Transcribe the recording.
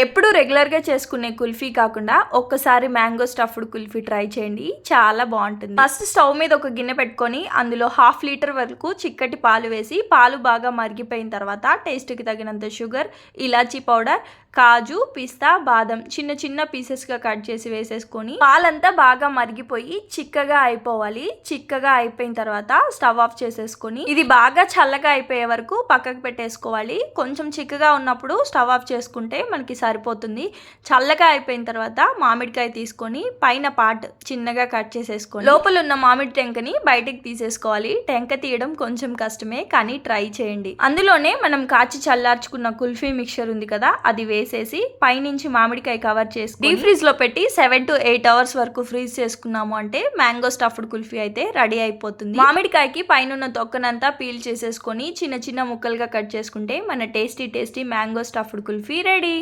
ఎప్పుడు రెగ్యులర్గా చేసుకునే కుల్ఫీ కాకుండా ఒక్కసారి మ్యాంగో స్టఫ్డ్ కుల్ఫీ ట్రై చేయండి. చాలా బాగుంటుంది. ఫస్ట్ స్టవ్ మీద ఒక గిన్నె పెట్టుకొని అందులో హాఫ్ లీటర్ వరకు చిక్కటి పాలు వేసి పాలు బాగా మరిగిపోయిన తర్వాత టేస్ట్కి తగినంత షుగర్ ఇలాచీ పౌడర్ కాజు పిస్తా బాదం చిన్న చిన్న పీసెస్గా కట్ చేసి వేసేసుకొని పాలంతా బాగా మరిగిపోయి చిక్కగా అయిపోవాలి. చిక్కగా అయిపోయిన తర్వాత స్టవ్ ఆఫ్ చేసేసుకొని ఇది బాగా చల్లగా అయిపోయే వరకు పక్కకు పెట్టేసుకోవాలి. కొంచెం చిక్కగా ఉన్నప్పుడు స్టవ్ ఆఫ్ చేసుకుంటే మనకి సరిపోతుంది. చల్లగా అయిపోయిన తర్వాత మామిడికాయ తీసుకొని పైన పార్ట్ చిన్నగా కట్ చేసేసుకోండి లోపల ఉన్న మామిడి టెంకని బయటికి తీసేసుకోవాలి. టెంక తీయడం కొంచెం కష్టమే కానీ ట్రై చేయండి. అందులోనే మనం కాచి చల్లార్చుకున్న కుల్ఫీ మిక్చర్ ఉంది కదా అది వేసేసి పైనుంచి మామిడికాయ కవర్ చేసి డీప్ ఫ్రీజ్లో పెట్టి సెవెన్ టు ఎయిట్ అవర్స్ వరకు ఫ్రీజ్ చేసుకున్నాము అంటే మ్యాంగో స్టఫ్డ్ కుల్ఫీ అయితే రెడీ అయిపోతుంది. మామిడికాయకి పైన తొక్కనంతా పీల్ చేసేసుకొని చిన్న చిన్న ముక్కలుగా కట్ చేసుకుంటే మన tasty tasty mango stuffed kulfi ready.